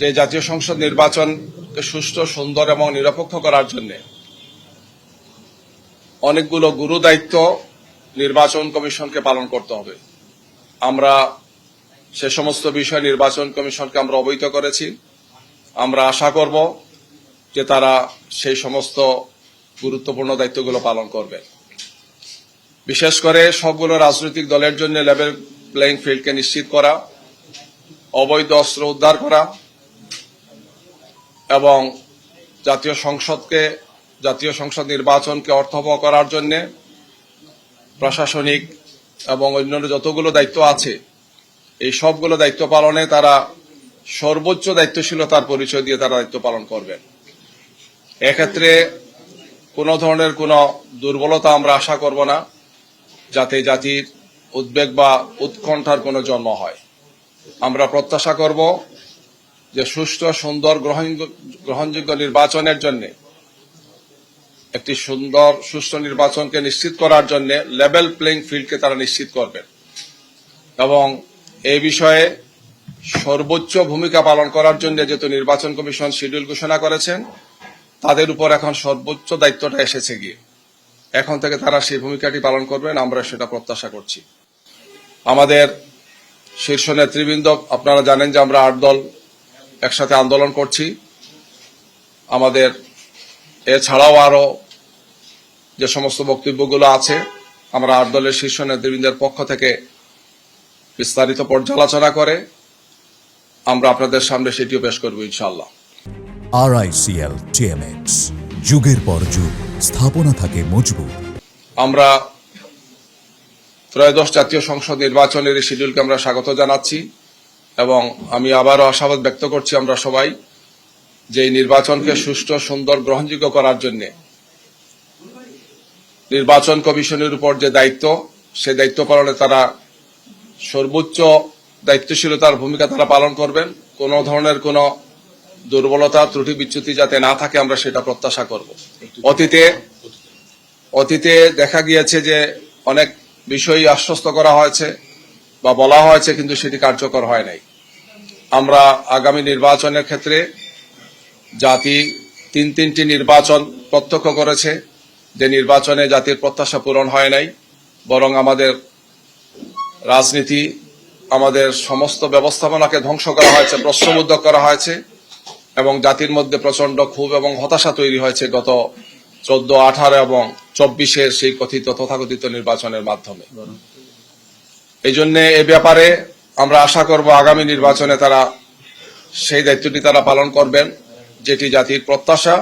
যে জাতীয় সংসদ নির্বাচনকে সুষ্ঠু, সুন্দর এবং নিরপেক্ষ করার জন্য অনেকগুলো গুরু দায়িত্ব নির্বাচন কমিশনকে পালন করতে হবে। আমরা সে সমস্ত বিষয় নির্বাচন কমিশনকে আমরা অবহিত করেছি। আমরা আশা করব যে তারা সেই সমস্ত গুরুত্বপূর্ণ দায়িত্বগুলো পালন করবে। বিশেষ করে সবগুলো রাজনৈতিক দলের জন্য লেভেল প্লেইং ফিল্ডকে নিশ্চিত করা, অবৈধ অস্ত্র উদ্ধার করা এবং জাতীয় সংসদকে, জাতীয় সংসদ নির্বাচনকে অর্থবহ করার জন্য প্রশাসনিক এবং অন্যান্য যতগুলো দায়িত্ব আছে, এই সবগুলো দায়িত্ব পালনে তারা সর্বোচ্চ দায়িত্বশীলতার পরিচয় দিয়ে তারা দায়িত্ব পালন করবেন। এক্ষেত্রে কোনো ধরনের কোনো দুর্বলতা আমরা আশা করব না, যাতে জাতির উদ্বেগ বা উৎকণ্ঠার কোনো জন্ম হয়। আমরা প্রত্যাশা করব যে সুষ্ঠু সুন্দর গ্রহণ- গ্রহণযোগ্য নির্বাচনের জন্য, একটি সুন্দর সুষ্ঠু নির্বাচনকে নিশ্চিত করার জন্য লেভেল প্লেইং ফিল্ডকে তারা নিশ্চিত করবেন এবং এই বিষয়ে সর্বোচ্চ ভূমিকা পালন করার জন্য যেহেতু নির্বাচন কমিশন শিডিউল ঘোষণা করেছেন, তাদের উপর এখন সর্বোচ্চ দায়িত্বটা এসেছে গিয়ে। এখন থেকে তারা সেই ভূমিকাটি পালন করবেন, আমরা সেটা প্রত্যাশা করছি। আমাদের শীর্ষ নেতৃবৃন্দ, আপনারা জানেন যে আমরা আট দল একসাথে আন্দোলন করছি। আমাদের এছাড়াও আরও যে সমস্ত বক্তব্যগুলো আছে আমরা আট দলের শীর্ষ নেতৃবৃন্দের পক্ষ থেকে বিস্তারিত পর্যালোচনা করে আমরা আপনাদের সামনে সেটিও পেশ করব ইনশাল্লাহ ইনশাআল্লাহ আরআইসিএল টিএমএক্স যুগের পর যুগ স্থাপনা থাকে মজবুত। আমরা ত্রয়োদশ জাতীয় সংসদ নির্বাচনের এই শিডিউলকে আমরা স্বাগত জানাচ্ছি। এবং আমি আবারও আশাবাদ ব্যক্ত করছি আমরা সবাই যে নির্বাচনকে সুষ্ঠু, সুন্দর, গ্রহণযোগ্য করার জন্য নির্বাচন কমিশনের উপর যে দায়িত্ব, সে দায়িত্ব পালনে তারা সর্বোচ্চ দায়িত্বশীলতার ভূমিকা তারা পালন করবেন। কোনো ধরনের কোনো দুর্বলতা, ত্রুটি, বিচ্যুতি যাতে না থাকে, আমরা সেটা প্রত্যাশা করব। অতীতে অতীতে দেখা গিয়েছে যে অনেক বিষয়ই আশ্বস্ত করা হয়েছে। বা বলা হয়েছে কিন্তু সেটি কার্যকর হয় নাই। আমরা আগামী নির্বাচনের ক্ষেত্রে জাতি তিন তিনটি নির্বাচন প্রত্যক্ষ করেছে। যে নির্বাচনে জাতির প্রত্যাশা পূরণ হয় নাই, বরং আমাদের রাজনীতি, আমাদের সমস্ত ব্যবস্থাপনাকে ধ্বংস করা হয়েছে প্রশ্নবুদ্ধ করা হয়েছে, এবং জাতির মধ্যে প্রচণ্ড ক্ষোভ এবং হতাশা তৈরি হয়েছে গত চোদ্দ, আঠারো এবং চব্বিশের সেই কথিত, তথাকথিত নির্বাচনের মাধ্যমে। এই জন্য এ ব্যাপারে আমরা আশা করব আগামী নির্বাচনে তারা সেই দায়িত্বটি তারা পালন করবেন, যেটি জাতির প্রত্যাশা।